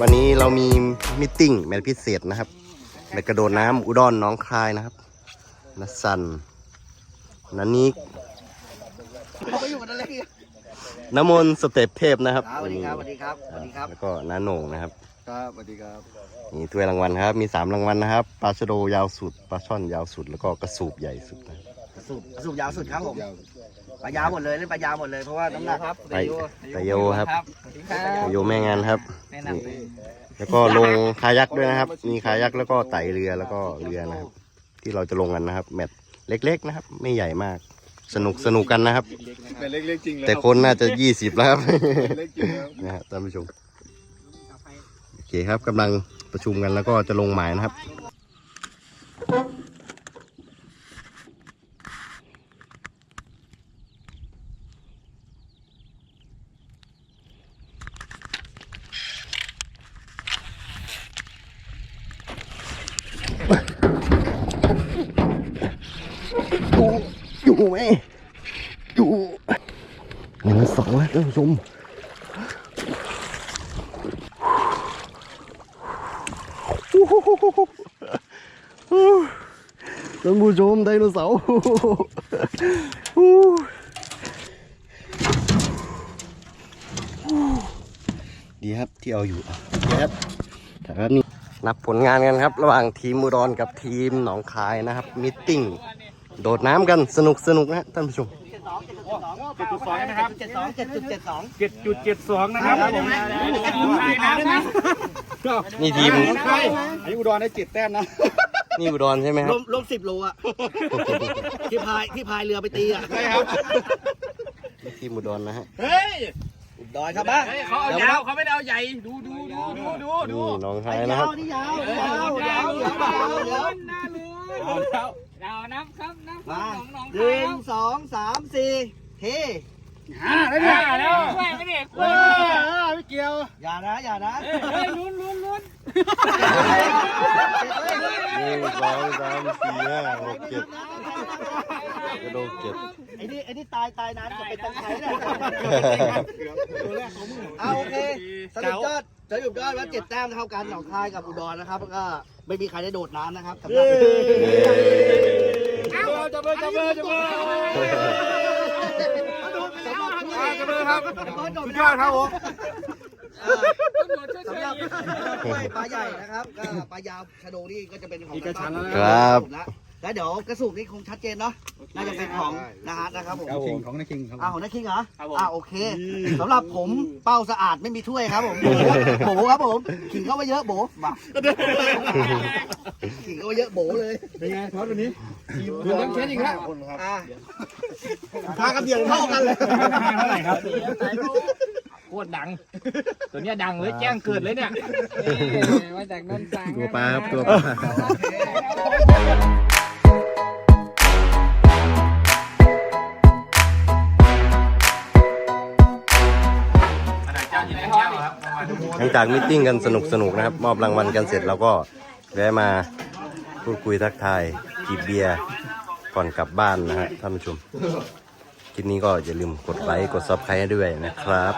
มีมิทติ้งแมตช์พิเศษนะครับแมตช์กระโดดน้ำอุดรหน้องคายนะครับนัสสันนันนิกเขาไปอยู่กันอะไรกันน้ำมนต์สเต็ปเทพนะครับสวัสดีครับสวัสดีครับสวัสดีครับแล้วก็น้าโหน่งนะครับครับสวัสดีครับมีถ้วยรางวัลครับ มีสามรางวัลนะครับปลาชะโดยาวสุดปลาช่อนยาวสุดแล้วก็กระสูบใหญ่สุดนะสูบสูบยาวสุดครับผม ปลายาวหมดเลยเล่นปลายาวหมดเลยเพราะว่าน้ำหนักครับไปไตโยครับสวัสดีครัไตบโยแม่งานครับแนะนำเลยแล้วก็ลงคายักด้วยนะครับ มีคายักแล้วก็ไตเรือแล้วก็เรือนะครับ ที่เราจะลงกันนะครับ แมตช์เล็ก ๆ นะครับ ไม่ใหญ่มาก สนุกสนุกกันนะครับเป็นเล็กๆจริงเลยแต่คนน่าจะยี่สิบแล้วครับเล็กจริงแล้วนะฮะท่านผู้ชมโอเคครับกำลังประชุมกันแล้วก็จะลงหมายนะครับ อยู่ อยู่ไหมอยู่หนึ่งสองแล้วท่านผู้ชมท่านผู้ชมไดโนเสาร์ดีครับที่เอาอยู่ครับแต่ครับนี่นับผลงานกันครับ ระหว่างทีมอุดรกับทีมหนองคายนะครับมิทติ้ง โดดน้ำกันสนุกสนุกนะท่านผู้ชมเจ็ดจุดสองนะครับ เจ็ดสองเจ็ดจุดเจ็ดสองเจ็ดจุดเจ็ดสองนะครับนี่ทีมอันนี้อุดรได้เจ็ดแต้มนะ นี่อุดรใช่ไหมครรัวบมรวมสิบโลอะ ที่พายที่พายเรือไปตีอะใช่ครับ นี่ทีมอุดรนะฮะ เฮ้ยดอยครับบ้างเขาเอายาวเขาไม่ได้เอาใหญ่ ดูดูดูดูดูดูนี่หนองคายยานะครับวนี่ยาวยาวยาวยาวยาวหน้าเลย เอาแล้วเรานับครับนับมาของน้องหนึ่งสองสามสี่เฮ้อ่าได้เนี่ยแล้วช่วยไม่ได้เออไม่เกี่ยวอย่านะอย่านะเฮ้ยลุ้นลุ้นลุ้นหนึ่งสองสามสี่ห้าหกเจ็ดกระโดดเจ็ดไอ้นี่ไอ้นี่ตายตายนานจะเป็นตังไคร้เนี่ยเอาโอเคสรุปยอดสรุปยอดว่าเจ็ดแต้มเท่ากันหนองคายกับอุดรนะครับแล้วก็ไม่มีใครได้โดดน้ำนะครับสำหรับ จับมือจับมือจับมือสำหรับจับมือครับสุสุดยอดครับผมสำหรับถ้วยปลาใหญ่นะครับก็ปลายาวชะโดนี่ก็จะเป็นของครับแล้วเดี๋ยวกระสุกนี่คงชัดเจนเนาะน่าจะเป็นของนาฮัทนะครับผมคิงของนายคิงครับอ้าวของนักคิงเหรออ่าโอเคสำหรับผมเป้าสะอาดไม่มีถ้วยครับผมโบครับผมขิงเข้ามาเยอะโบมาขิงเข้ามาเยอะโบเลยเป็นไงทอดวันนี้ ดูน้ำเช็ดอีกแล้วอ่าพากันเดียวเท่ากันเลยเท่าไหร่ครับโคตรดัง ตัวเนี้ยดังเลยแจ้งเกิดเลยเนี่ยมาจากนนท์สังตัวปลาครับตัวปลาหลังจากมิทติ้งกันสนุกสนุกๆนะครับ มอบรางวัลกันเสร็จเราก็แวะมาพูดคุยทักทาย กีบเบียร์ก่อนกลับบ้านนะฮะท่านผู้ชมคลิปนี้ก็อย่าลืมกดไลค์กดซับสไครต์ให้ด้วยนะครับ